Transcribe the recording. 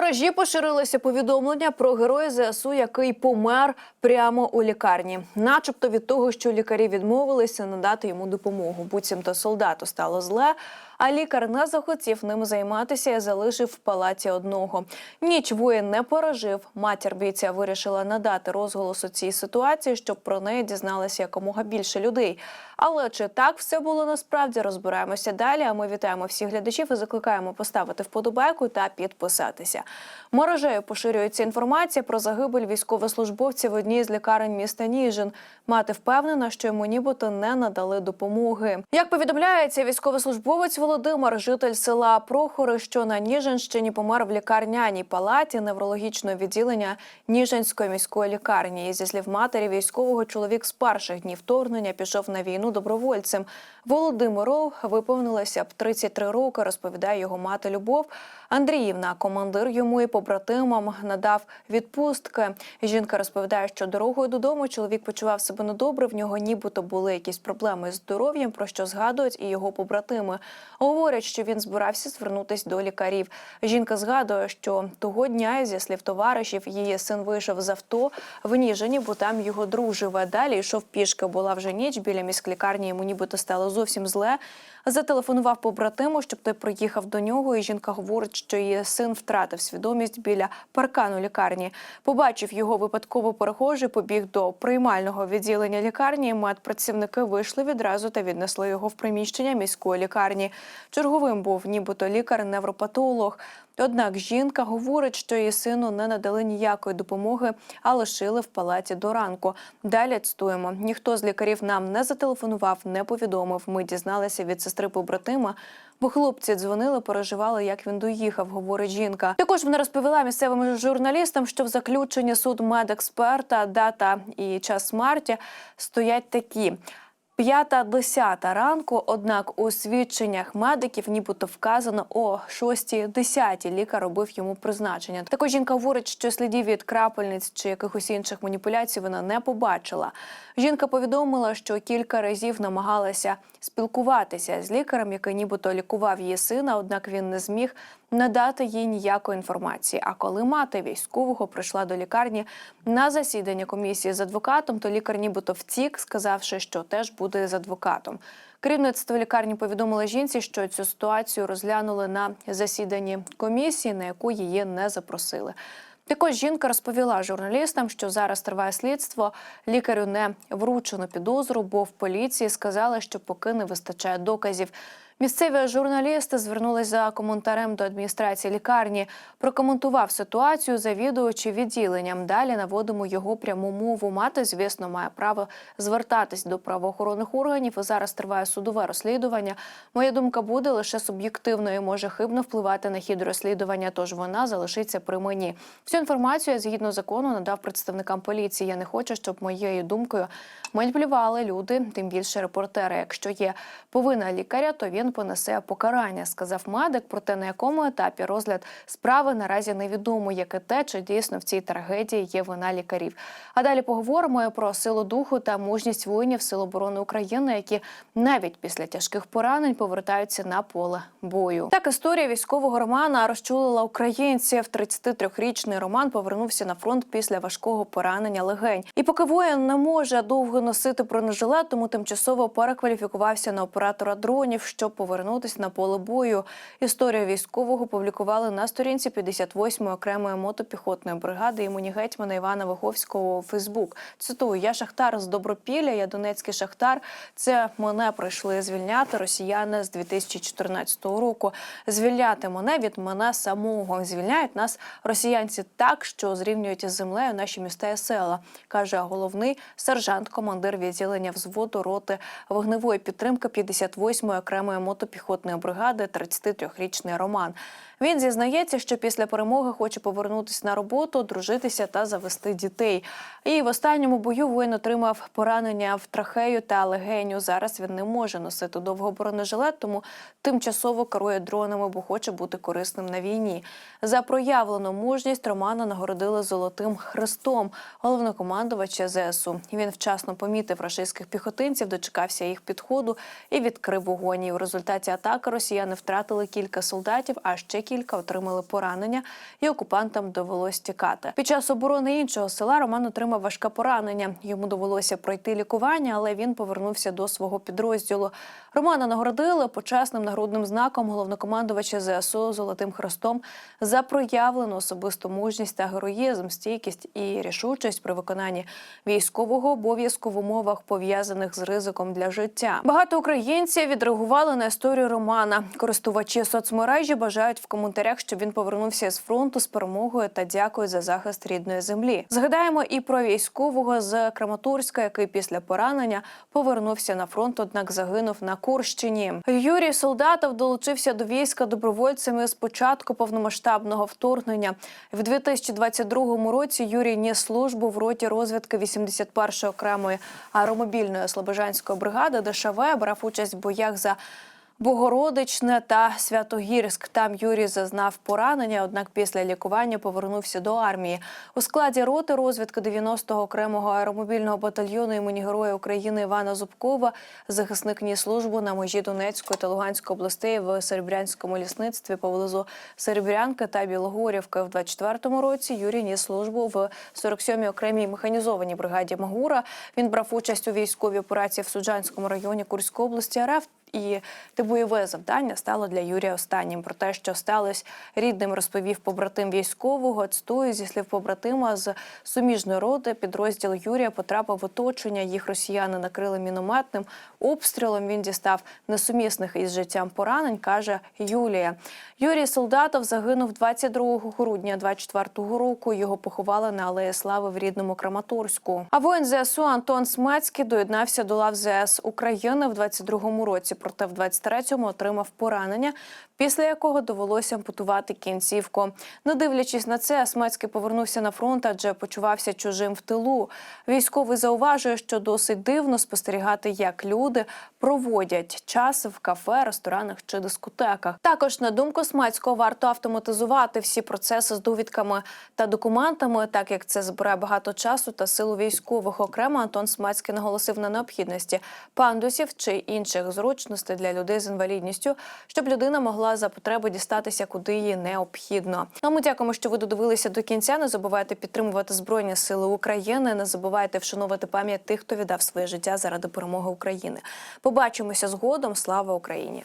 мережі поширилися повідомлення про героя ЗСУ, який помер прямо у лікарні, начебто від того, що лікарі відмовилися надати йому допомогу. Буцімто солдату стало зле. А лікар не захотів ним займатися і залишив в палаті одного. Ніч воїн не пережив. Матір бійця вирішила надати розголос у цій ситуації, щоб про неї дізналося якомога більше людей. Але чи так все було насправді, розбираємося далі. А ми вітаємо всіх глядачів і закликаємо поставити вподобайку та підписатися. Мережею поширюється інформація про загибель військовослужбовця в одній з лікарень міста Ніжин. Мати впевнена, що йому нібито не надали допомоги. Як повідомляється, військовослужбовець Володимир, житель села Прохори, що на Ніжинщині, помер в лікарняній палаті неврологічного відділення Ніжинської міської лікарні. Зі слів матері військового чоловік з перших днів вторгнення пішов на війну добровольцем. Володимиру виповнилося б 33 роки. Розповідає його мати Любов Андріївна. Командир йому і побратимам надав відпустки. Жінка розповідає, що дорогою додому чоловік почував себе недобре. В нього нібито були якісь проблеми з здоров'ям, про що згадують і його побратими. Говорять, що він збирався звернутися до лікарів. Жінка згадує, що того дня, зі слів товаришів, її син вийшов з авто в Ніжині, бо там його друг живе. Далі йшов пішки. Була вже ніч біля міськлікарні. Йому нібито стало зовсім зле. Зателефонував побратиму, щоб той приїхав до нього. І жінка говорить, що її син втратив свідомість біля паркану лікарні. Побачив його випадково перехожий, побіг до приймального відділення лікарні. Медпрацівники вийшли відразу та віднесли його в приміщення міської лікарні. Черговим був нібито лікар-невропатолог. Однак жінка говорить, що її сину не надали ніякої допомоги, а лишили в палаті до ранку. Далі цитуємо: ніхто з лікарів нам не зателефонував, не повідомив. Ми дізналися від сестри побратима. Бо хлопці дзвонили, переживали, як він доїхав, говорить жінка. Також вона розповіла місцевим журналістам, що в заключенні суд медексперта, дата і час смерті стоять такі. П'ята десята ранку, однак у свідченнях медиків нібито вказано о 6.10 лікар робив йому призначення. Також жінка говорить, що слідів від крапельниць чи якихось інших маніпуляцій вона не побачила. Жінка повідомила, що кілька разів намагалася спілкуватися з лікарем, який нібито лікував її сина, однак він не зміг надати їй ніякої інформації. А коли мати військового прийшла до лікарні на засідання комісії з адвокатом, то лікар нібито втік, сказавши, що теж буде з адвокатом. Керівництво лікарні повідомило жінці, що цю ситуацію розглянули на засіданні комісії, на яку її не запросили. Також жінка розповіла журналістам, що зараз триває слідство. Лікарю не вручено підозру, бо в поліції сказали, що поки не вистачає доказів. Місцеві журналісти звернулися за коментарем до адміністрації лікарні. Прокоментував ситуацію завідувачі відділенням. Далі наводимо його пряму мову. Мати, звісно, має право звертатись до правоохоронних органів. І зараз триває судове розслідування. Моя думка буде лише суб'єктивною, може хибно впливати на хід розслідування. Тож вона залишиться при мені. Всю інформацію я, згідно закону надав представникам поліції. Я не хочу, щоб моєю думкою маніпулювали люди, тим більше репортери. Якщо є повина лікаря, то він понесе покарання, сказав медик. Проте на якому етапі розгляд справи наразі невідомо, яке те, чи дійсно в цій трагедії є вина лікарів. А далі поговоримо про силу духу та мужність воїнів Сил оборони України, які навіть після тяжких поранень повертаються на поле бою. Так історія військового Романа розчулила українців. 33-річний Роман повернувся на фронт після важкого поранення легень. І поки воїн не може довго носити бронежилет, тому тимчасово перекваліфікувався на оператора дронів, щоб повернутися на поле бою. Історію військового публікували на сторінці 58-ї окремої мотопіхотної бригади імені гетьмана Івана Виховського у Фейсбук. Цитую: я шахтар з Добропілля, я донецький шахтар. Це мене прийшли звільняти росіяни з 2014 року. Звільняти мене від мене самого. Звільняють нас росіянці так, що зрівнюють із землею наші міста і села, каже головний сержант, командир відділення взводу роти вогневої підтримки 58-ї окремої мотопіхотної бригади, 33-річний Роман. Він зізнається, що після перемоги хоче повернутися на роботу, дружитися та завести дітей. І в останньому бою воїн отримав поранення в трахею та легеню. Зараз він не може носити довго бронежилет, тому тимчасово керує дронами, бо хоче бути корисним на війні. За проявлену мужність Романа нагородили золотим хрестом головнокомандувача ЗСУ. Він вчасно помітив рашистських піхотинців, дочекався їх підходу і відкрив вогонь. Результаті атаки росіяни втратили кілька солдатів, а ще кілька отримали поранення, і окупантам довелось тікати. Під час оборони іншого села Роман отримав важке поранення. Йому довелося пройти лікування, але він повернувся до свого підрозділу. Романа нагородили почесним нагрудним знаком головнокомандувача ЗСУ Золотим Хрестом за проявлену особисту мужність та героїзм, стійкість і рішучість при виконанні військового обов'язку в умовах пов'язаних з ризиком для життя. Багато українців відреагували на історію Романа. Користувачі соцмережі бажають в коментарях, щоб він повернувся з фронту з перемогою та дякують за захист рідної землі. Згадаємо і про військового з Краматорська, який після поранення повернувся на фронт, однак загинув на Курщині. Юрій Солдатов долучився до війська добровольцями з початку повномасштабного вторгнення. В 2022 році Юрій ніс службу в роті розвідки 81-ї окремої аеромобільної слобожанської бригади ДШВ, брав участь в боях за Богородичне та Святогірськ. Там Юрій зазнав поранення, однак після лікування повернувся до армії. У складі роти розвідки 90-го окремого аеромобільного батальйону імені Героя України Івана Зубкова захисник ніс службу на межі Донецької та Луганської областей в Серебрянському лісництві поблизу Серебрянки та Білогорівки. В 24-му році Юрій ніс службу в 47-й окремій механізованій бригаді Магура. Він брав участь у військовій операції в Суджанському районі Курської області РФ. І те бойове завдання стало для Юрія останнім. Про те, що сталося рідним, розповів побратим військового. Цитую зі слів побратима з суміжної роти. Підрозділ Юрія потрапив в оточення. Їх росіяни накрили мінометним обстрілом. Він дістав несумісних із життям поранень, каже Юлія. Юрій Солдатов загинув 22 грудня 24-го року. Його поховали на Алеї Слави в рідному Краматорську. А воїн ЗСУ Антон Смецький доєднався до лав ЗС України в 22-му році. Проте в 23-му отримав поранення, після якого довелося ампутувати кінцівку. Не дивлячись на це, Смецький повернувся на фронт, адже почувався чужим в тилу. Військовий зауважує, що досить дивно спостерігати, як люди проводять час в кафе, ресторанах чи дискотеках. Також на думку Смецького варто автоматизувати всі процеси з довідками та документами, так як це збирає багато часу та силу військових. Окремо Антон Смецький наголосив на необхідності пандусів чи інших зручностей для людей з інвалідністю, щоб людина могла за потреби дістатися куди їй необхідно. Ну, ми дякуємо, що ви додивилися до кінця. Не забувайте підтримувати збройні сили України. Не забувайте вшановувати пам'ять тих, хто віддав своє життя заради перемоги України. Побачимося згодом. Слава Україні!